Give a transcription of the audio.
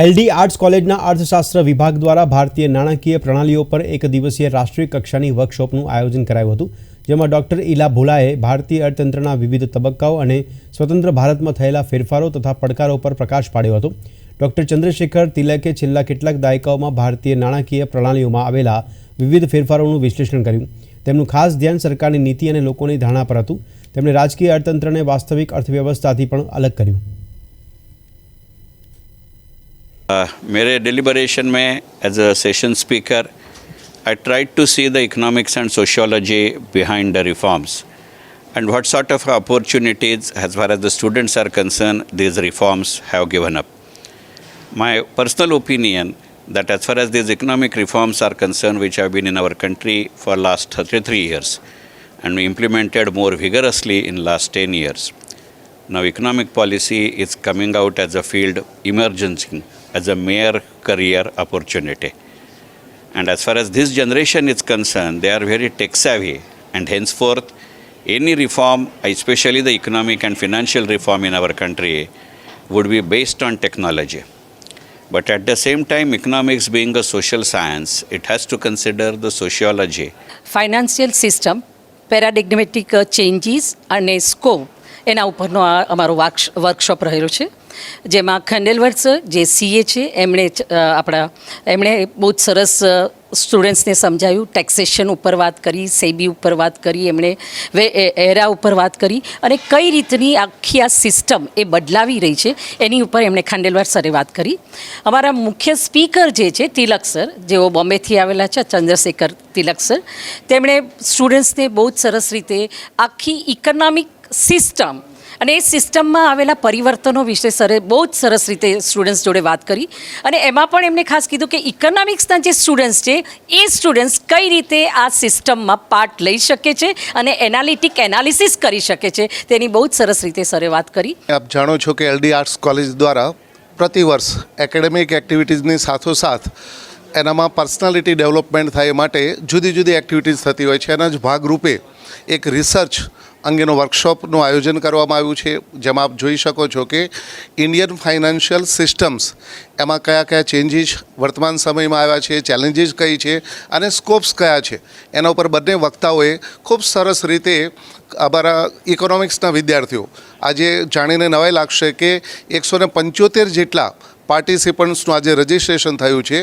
LD arts કોલેજના અર્થશાસ્ત્ર વિભાગ દ્વારા ભારતીય નાણાકીય પ્રણાલીઓ પર એક દિવસીય રાષ્ટ્રીય કક્ષાની વર્કશોપનું આયોજન કરાયું હતું, જેમાં ડોક્ટર ઇલા ભોલાએ ભારતીય અર્થતંત્રના વિવિધ તબક્કાઓ અને સ્વતંત્ર ભારતમાં થયેલા ફેરફારો તથા પડકારો પર પ્રકાશ પાડ્યો હતો. ડોક્ટર ચંદ્રશેખર તિલકે છેલ્લા કેટલાક દાયકાઓમાં ભારતીય નાણાકીય પ્રણાલીઓમાં આવેલા વિવિધ ફેરફારોનું વિશ્લેષણ કર્યું. તેમનું ખાસ ધ્યાન સરકારની નીતિ અને લોકોની ધારણા પર હતું. તેમણે રાજકીય અર્થતંત્રને વાસ્તવિક અર્થવ્યવસ્થાથી પણ અલગ કર્યું. Uh, मेरे डिलिबरेशन में as a session speaker I tried to see the economics and sociology behind the reforms and what sort of opportunities as far as the students are concerned these reforms have given up my personal opinion that as far as these economic reforms are concerned which have been in our country for last 33 years and we implemented more vigorously in last 10 years now economic policy is coming out as a field emerging as a mere career opportunity and as far as this generation is concerned they are very tech savvy and henceforth any reform especially the economic and financial reform in our country would be based on technology but at the same time economics being a social science it has to consider the sociology financial system paradigmatic changes અને scope એના ઉપરનો આ અમારો વાર્કશ workshop રહેલો છે જેમાં ખંડેલવર sir જે CA છે, એમણે આપણા, એમણે બહુ જ સરસ સ્ટુડન્ટ્સને સમજાવ્યું ટેક્સેશન ઉપર વાત કરી, સેબી ઉપર વાત કરી, એમણે વે એરા ઉપર વાત કરી. અને કઈ રીતની આખી આ સિસ્ટમ એ બદલાવી રહી છે, એની ઉપર એમણે ખાંડેલવાર સરે વાત કરી. અમારા મુખ્ય સ્પીકર જે છે, તિલક સર, જેઓ બોમ્બેથી આવેલા છે, ચંદ્રશેખર તિલક સર, તેમણે સ્ટુડન્ટ્સને બહુ જ સરસ રીતે આખી ઇકોનોમિક સિસ્ટમ અને એ સિસ્ટમમાં આવેલા પરિવર્તનો વિશે સરે, બહુ જ સરસ રીતે સ્ટુડન્ટ્સ જોડે વાત કરી. અને એમાં પણ એમને ખાસ કીધું કે ઇકોનોમિક્સના જે સ્ટુડન્ટ્સ છે, એ સ્ટુડન્ટ્સ કઈ રીતે આ સિસ્ટમમાં પાર્ટ લઈ શકે છે અને એનાલિટિક એનાલિસિસ કરી શકે છે, તેની બહુ જ સરસ રીતે સરે વાત કરી. આપ જાણો છો કે એલડી આર્ટ્સ કોલેજ દ્વારા પ્રતિવર્ષ એકેડેમિક એક્ટિવિટીઝની સાથોસાથ એનામાં પર્સનાલિટી ડેવલપમેન્ટ થાય માટે જુદી જુદી એક્ટિવિટીઝ થતી હોય છે. એના જ ભાગરૂપે એક રિસર્ચ અંગેનો વર્કશોપનું આયોજન કરવામાં આવ્યું છે. જેમાં આપ જોઈ શકો છો કે ઇન્ડિયન ફાઇનાન્શિયલ સિસ્ટમ્સ એમાં કયા કયા ચેન્જીસ વર્તમાન સમયમાં આવ્યા છે ચેલેન્જીસ કઈ છે અને સ્કોપ્સ કયા છે. એના ઉપર બંને વક્તાઓએ ખૂબ સરસ રીતે અમારા ઇકોનોમિક્સના વિદ્યાર્થીઓ આજે જાણીને નવાઈ લાગશે કે એકસો પંચોતેર જેટલા પાર્ટિસિપન્ટ્સનું આજે રજિસ્ટ્રેશન થયું છે.